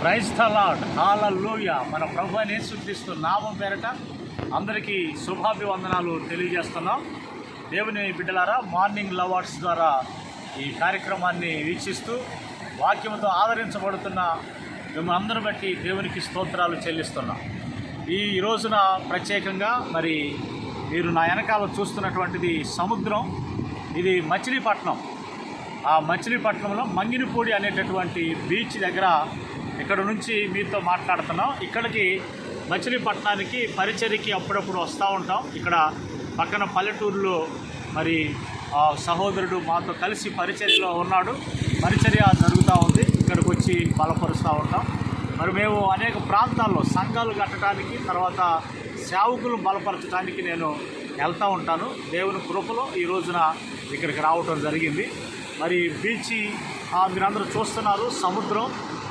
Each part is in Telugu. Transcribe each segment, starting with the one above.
క్రైస్తలాడ్ హాలూయ మన ప్రభు అని శుద్ధిస్తూ నామం పేరట అందరికీ శుభాభివందనాలు తెలియజేస్తున్నాం. దేవుని బిడ్డలారా మార్నింగ్ లవర్స్ ద్వారా ఈ కార్యక్రమాన్ని వీక్షిస్తూ వాక్యంతో ఆదరించబడుతున్న మిమ్మల్ని అందరూ బట్టి దేవునికి స్తోత్రాలు చెల్లిస్తున్నాం. ఈ రోజున ప్రత్యేకంగా మరి మీరు నా వెనకాల చూస్తున్నటువంటిది సముద్రం. ఇది మచిలీపట్నం. ఆ మచిలీపట్నంలో మంగినిపూడి అనేటటువంటి బీచ్ దగ్గర ఇక్కడ నుంచి మీతో మాట్లాడుతున్నాం. ఇక్కడికి మచిలీపట్నానికి పరిచరికి అప్పుడప్పుడు వస్తూ ఉంటాం. ఇక్కడ పక్కన పల్లెటూరులో మరి సహోదరుడు మాతో కలిసి పరిచర్యలో ఉన్నాడు. పరిచర్య జరుగుతూ ఉంది. ఇక్కడికి వచ్చి బలపరుస్తూ ఉంటాం. మరి మేము అనేక ప్రాంతాల్లో సంఘాలు కట్టడానికి తర్వాత సేవకులు బలపరచడానికి నేను వెళ్తూ ఉంటాను. దేవుని కృపలో ఈ రోజున ఇక్కడికి రావటం జరిగింది. మరి బీచ్ మీరందరూ చూస్తున్నారు సముద్రం.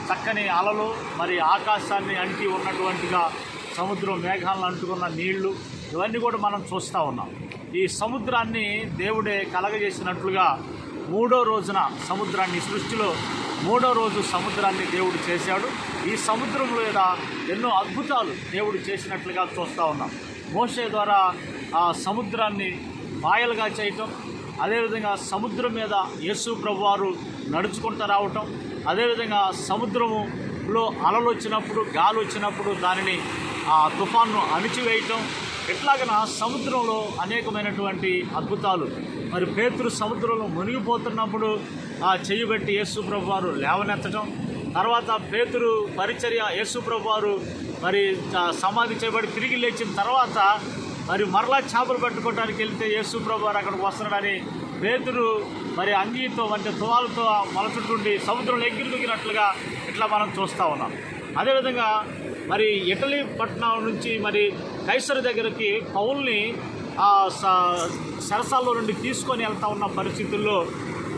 చక్కని అలలు మరి ఆకాశాన్ని అంటి ఉన్నటువంటిగా సముద్రం మేఘాలను అంటుకున్న నీళ్ళు ఇవన్నీ కూడా మనం చూస్తూ ఉన్నాం. ఈ సముద్రాన్ని దేవుడే కలగజేసినట్లుగా మూడో రోజున సముద్రాన్ని సృష్టిలో మూడో రోజు సముద్రాన్ని దేవుడు చేశాడు. ఈ సముద్రం మీద ఎన్నో అద్భుతాలు దేవుడు చేసినట్లుగా చూస్తూ ఉన్నాం. మోసే ద్వారా ఆ సముద్రాన్ని మాయలుగా చేయటం అదేవిధంగా సముద్రం మీద యేసు ప్రభువారు నడుచుకుంటూ రావటం అదేవిధంగా సముద్రములో అలలు వచ్చినప్పుడు గాలి వచ్చినప్పుడు దానిని ఆ తుఫాన్ను అణిచివేయటం ఎట్లాగన సముద్రంలో అనేకమైనటువంటి అద్భుతాలు. మరి పేతురు సముద్రంలో మునిగిపోతున్నప్పుడు ఆ చెయ్యి యేసుప్రభు వారు లేవనెత్తడం తర్వాత పేతురు పరిచర్య యేసుప్రభు వారు మరి సమాధి చేయబడి తిరిగి లేచిన తర్వాత మరి మరలా చేపలు పట్టుకోవడానికి వెళ్తే యేసు ప్రభు వారు అక్కడికి వస్తున్నాడని పేతురు మరి అంగీతో అంటే తువాలతో మొలచుంటుండి సముద్రంలో ఎగిరి దిగినట్లుగా ఇట్లా మనం చూస్తూ ఉన్నాం. అదేవిధంగా మరి ఇటలీ పట్టణం నుంచి మరి కైసరు దగ్గరికి పౌల్ని ఆ సరసాల్లో నుండి తీసుకొని వెళ్తా ఉన్న పరిస్థితుల్లో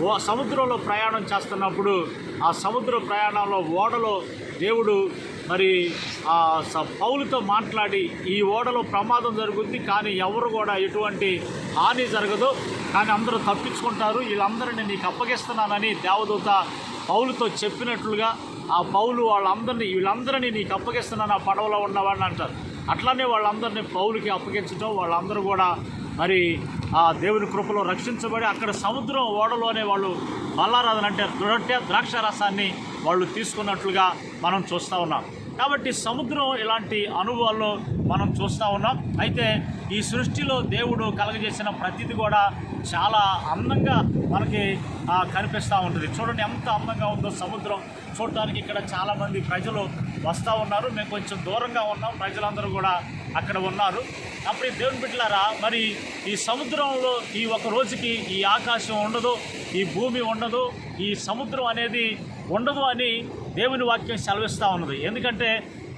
ఓ సముద్రంలో ప్రయాణం చేస్తున్నప్పుడు ఆ సముద్ర ప్రయాణంలో ఓడలో దేవుడు మరి ఆ పౌలుతో మాట్లాడి ఈ ఓడలో ప్రమాదం జరుగుద్ది కానీ ఎవరు కూడా ఎటువంటి హాని జరగదు. కానీ అందరూ తప్పించుకుంటారు. వీళ్ళందరినీ నీకు అప్పగిస్తున్నానని దేవదూత పౌలుతో చెప్పినట్లుగా ఆ పౌలు వాళ్ళందరినీ వీళ్ళందరినీ నీకు అప్పగిస్తున్నాను ఆ పడవలో ఉన్నవాడిని అంటారు. అట్లానే వాళ్ళందరినీ పౌలుకి అప్పగించడం వాళ్ళందరూ కూడా మరి ఆ దేవుని కృపలో రక్షించబడి అక్కడ సముద్రం ఓడలోనే వాళ్ళు బల్లారాధన అంటే రొట్టె ద్రాక్ష రసాన్ని వాళ్ళు తీసుకున్నట్లుగా మనం చూస్తూ ఉన్నాం. కాబట్టి సముద్రం ఇలాంటి అనుభవాల్లో మనం చూస్తూ ఉన్నాం. అయితే ఈ సృష్టిలో దేవుడు కలగజేసిన ప్రతిది కూడా చాలా అందంగా మనకి కనిపిస్తూ ఉంటుంది. చూడండి ఎంత అందంగా ఉందో సముద్రం. చూడటానికి ఇక్కడ చాలామంది ప్రజలు వస్తూ ఉన్నారు. మేము కొంచెం దూరంగా ఉన్నాం. ప్రజలందరూ కూడా అక్కడ ఉన్నారు. అప్పుడు ఈ దేవుని బిడ్డలారా మరి ఈ సముద్రంలో ఈ ఒక రోజుకి ఈ ఆకాశం ఉండదు ఈ భూమి ఉండదు ఈ సముద్రం అనేది ఉండదు అని దేవుని వాక్యం సెలవిస్తూ ఉన్నది. ఎందుకంటే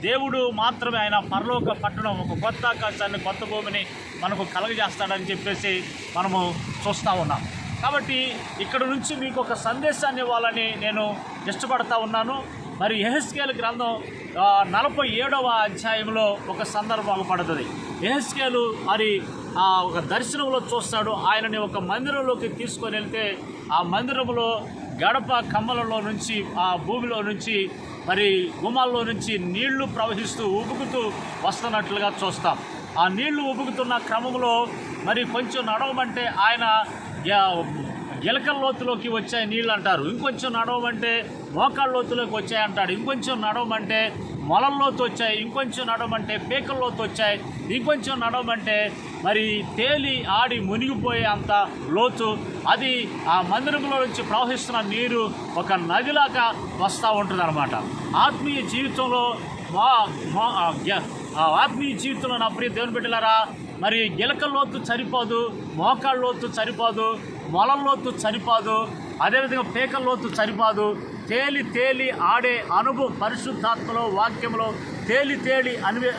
దేవుడు మాత్రమే ఆయన పరలోక పట్టణం ఒక కొత్త ఆకాశాన్ని కొత్త భూమిని మనకు కలగజేస్తాడని చెప్పేసి మనము చూస్తూ ఉన్నాం. కాబట్టి ఇక్కడ నుంచి మీకు ఒక సందేశాన్ని ఇవ్వాలని నేను ఇష్టపడతా ఉన్నాను. మరి ఎహెస్కేల్ గ్రంథం నలభై ఏడవ అధ్యాయంలో ఒక సందర్భం పడుతుంది ఎహెస్కేలు మరి ఆ ఒక దర్శనంలో చూస్తాడు. ఆయనని ఒక మందిరంలోకి తీసుకొని వెళ్తే ఆ మందిరంలో గడప కమ్మలలో నుంచి ఆ భూమిలో నుంచి మరి గుమాల్లో నుంచి నీళ్ళు ప్రవహిస్తూ ఉబుకుతూ వస్తున్నట్లుగా చూస్తాం. ఆ నీళ్ళు ఉబుకుతున్న క్రమంలో మరి కొంచెం నడవమంటే ఆయన యా- గిలకల లోతులోకి వచ్చాయి నీళ్ళు అంటారు ఇంకొంచెం నడవమంటే మోకాళ్ళ లోతులోకి వచ్చాయి అంటాడు ఇంకొంచెం నడవమంటే మొలల్లోతు వచ్చాయి. ఇంకొంచెం నడవమంటే పేకల్లోతు వచ్చాయి. ఇంకొంచెం నడవమంటే మరి తేలి ఆడి మునిగిపోయే అంత లోతు. అది ఆ మందిరంలో నుంచి ప్రవహిస్తున్న నీరు ఒక నదిలాగా వస్తూ ఉంటుంది అనమాట ఆత్మీయ జీవితంలో మా ఆత్మీయ జీవితంలో నా ప్రియ దేవుని బిడ్డలారా మరి గిలక లోతు సరిపోదు మోకాళ్ళ లోతు సరిపోదు మొలల లోతు సరిపోదు అదేవిధంగా పేక లోతు సరిపాదు తేలి తేలి ఆడే అనుభవం పరిశుద్ధాత్మలో వాక్యంలో తేలి తేలి అనుభవి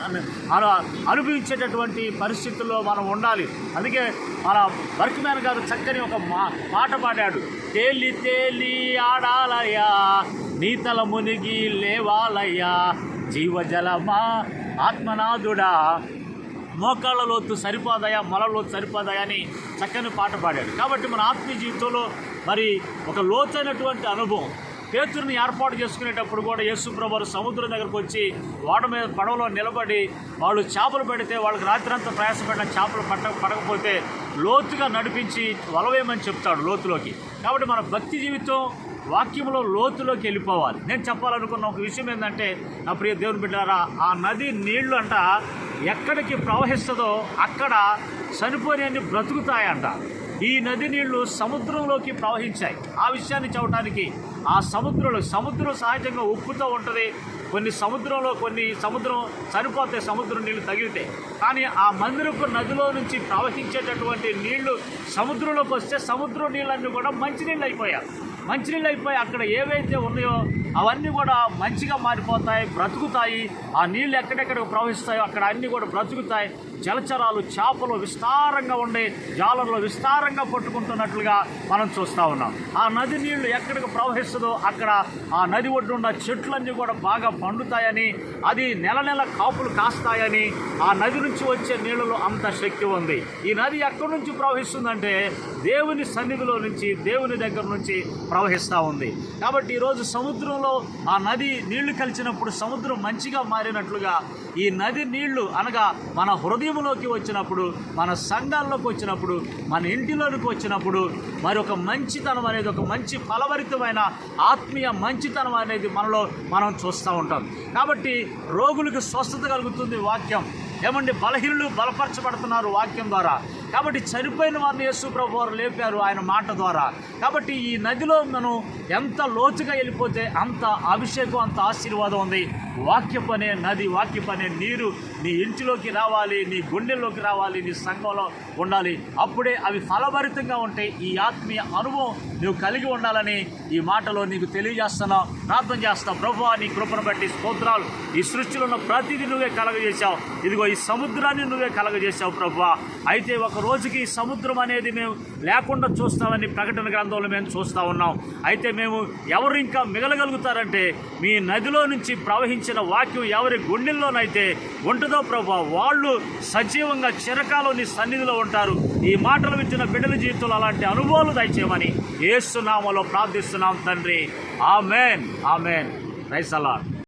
అను అనుభవించేటటువంటి పరిస్థితుల్లో మనం ఉండాలి. అందుకే మన వర్క్మ్యాన్ గారు చక్కని ఒక మా పాట పాడాడు. తేలి తేలి ఆడాలయ్యా నీతల మునిగి లేవాలయ్యా జీవజలమా ఆత్మనాథుడా మోకాళ్ళ లోతు సరిపోదాయా మొలలోతు సరిపోదాయా అని చక్కని పాట పాడాడు. కాబట్టి మన ఆత్మీయ జీవితంలో మరి ఒక లోతైనటువంటి అనుభవం. పేతురుని ఏర్పాటు చేసుకునేటప్పుడు కూడా యేసు సముద్రం దగ్గరకు వచ్చి వాడ మీద పడవలో నిలబడి వాళ్ళు చేపలు పెడితే వాళ్ళకి రాత్రంతా ప్రయాసపడిన చేపలు పట్ట పడకపోతే లోతుగా నడిపించి వలవేయమని చెప్తాడు లోతులోకి. కాబట్టి మన భక్తి జీవితం వాక్యంలో లోతులోకి వెళ్ళిపోవాలి. నేను చెప్పాలనుకున్న ఒక విషయం ఏంటంటే నా ప్రియ దేవుని బిడ్డారా ఆ నది నీళ్ళు అంట ఎక్కడికి ప్రవహిస్తుందో అక్కడ చనిపోయినన్ని బ్రతుకుతాయంట. ఈ నది నీళ్ళు సముద్రంలోకి ప్రవహించాయి. ఆ విషయాన్ని చెప్పడానికి ఆ సముద్రంలో సముద్రం సహజంగా ఉప్పుతో ఉంటుంది. కొన్ని సముద్రంలో కొన్ని సముద్రం సరిపోతే సముద్రం నీళ్ళు తగిలితే. కానీ ఆ మందిరపు నదిలో నుంచి ప్రవహించేటటువంటి నీళ్ళు సముద్రంలోకి వస్తే సముద్రం నీళ్ళన్నీ కూడా మంచినీళ్ళు అయిపోయాయి. మంచినీళ్ళు అయిపోయి అక్కడ ఏవైతే ఉన్నాయో అవన్నీ కూడా మంచిగా మారిపోతాయి బ్రతుకుతాయి. ఆ నీళ్ళు ఎక్కడెక్కడ ప్రవహిస్తాయో అక్కడ అన్నీ కూడా బ్రతుకుతాయి. జలచరాలు చేపలు విస్తారంగా ఉండే జాలర్లో విస్తారంగా పట్టుకుంటున్నట్లుగా మనం చూస్తూ ఉన్నాం. ఆ నది నీళ్ళు ఎక్కడికి ప్రవహిస్తుందో అక్కడ ఆ నది ఒడ్డున్న చెట్లన్నీ కూడా బాగా పండుతాయని అది నెల నెల కాపులు కాస్తాయని ఆ నది నుంచి వచ్చే నీళ్ళలో అంత శక్తి ఉంది. ఈ నది ఎక్కడి నుంచి ప్రవహిస్తుందంటే దేవుని సన్నిధిలో నుంచి దేవుని దగ్గర నుంచి ప్రవహిస్తూ ఉంది. కాబట్టి ఈరోజు సముద్రంలో ఆ నది నీళ్ళు కలిసినప్పుడు సముద్రం మంచిగా మారినట్లుగా ఈ నది నీళ్ళు అనగా మన హృదయం హృదయంలోకి వచ్చినప్పుడు మన సంఘాల్లోకి వచ్చినప్పుడు మన ఇంటిలోనికి వచ్చినప్పుడు మరి ఒక మంచితనం అనేది ఒక మంచి ఫలభరితమైన ఆత్మీయ మంచితనం అనేది మనలో మనం చూస్తూ ఉంటాం. కాబట్టి రోగులకు స్వస్థత కలుగుతుంది వాక్యం. ఏమండి? బలహీనులు బలపరచబడుతున్నారు వాక్యం ద్వారా. కాబట్టి చనిపోయిన వారిని యేసు ప్రభు వారు లేపారు ఆయన మాట ద్వారా. కాబట్టి ఈ నదిలో మనం ఎంత లోతుగా వెళ్ళిపోతే అంత అభిషేకం అంత ఆశీర్వాదం ఉంది. వాక్యపనే నది వాక్యపనే నీరు నీ ఇంటిలోకి రావాలి నీ గుండెల్లోకి రావాలి నీ సంఘంలో ఉండాలి. అప్పుడే అవి ఫలభరితంగా ఉంటే ఈ ఆత్మీయ అనుభవం నువ్వు కలిగి ఉండాలని ఈ మాటలో నీకు తెలియజేస్తున్నావు ప్రార్థన చేస్తా. ప్రభు నీ కృపను బట్టి స్తోత్రాలు. ఈ సృష్టిలో ఉన్న ప్రతిదీ నువ్వే కలగజేశావు. ఇదిగో ఈ సముద్రాన్ని నువ్వే కలగజేశావు ప్రభు. అయితే ఒక రోజుకి సముద్రం అనేది మేము లేకుండా చూస్తామని ప్రకటన గ్రంథంలో మేము చూస్తూ ఉన్నాం. అయితే మేము ఎవరు ఇంకా మిగలగలుగుతారంటే మీ నదిలో నుంచి ప్రవహించిన వాక్యం ఎవరి గుండెల్లోనైతే ఉంటుందో ప్రభా వాళ్ళు సజీవంగా చిరకాలో నీ సన్నిధిలో ఉంటారు. ఈ మాటలు విచ్చిన బిడ్డల జీవితంలో అలాంటి అనుభవాలు దయచేయమని ఏసునామలో ప్రార్థిస్తున్నాం తండ్రి. ఆమెన్. ఆమెన్. రైసలా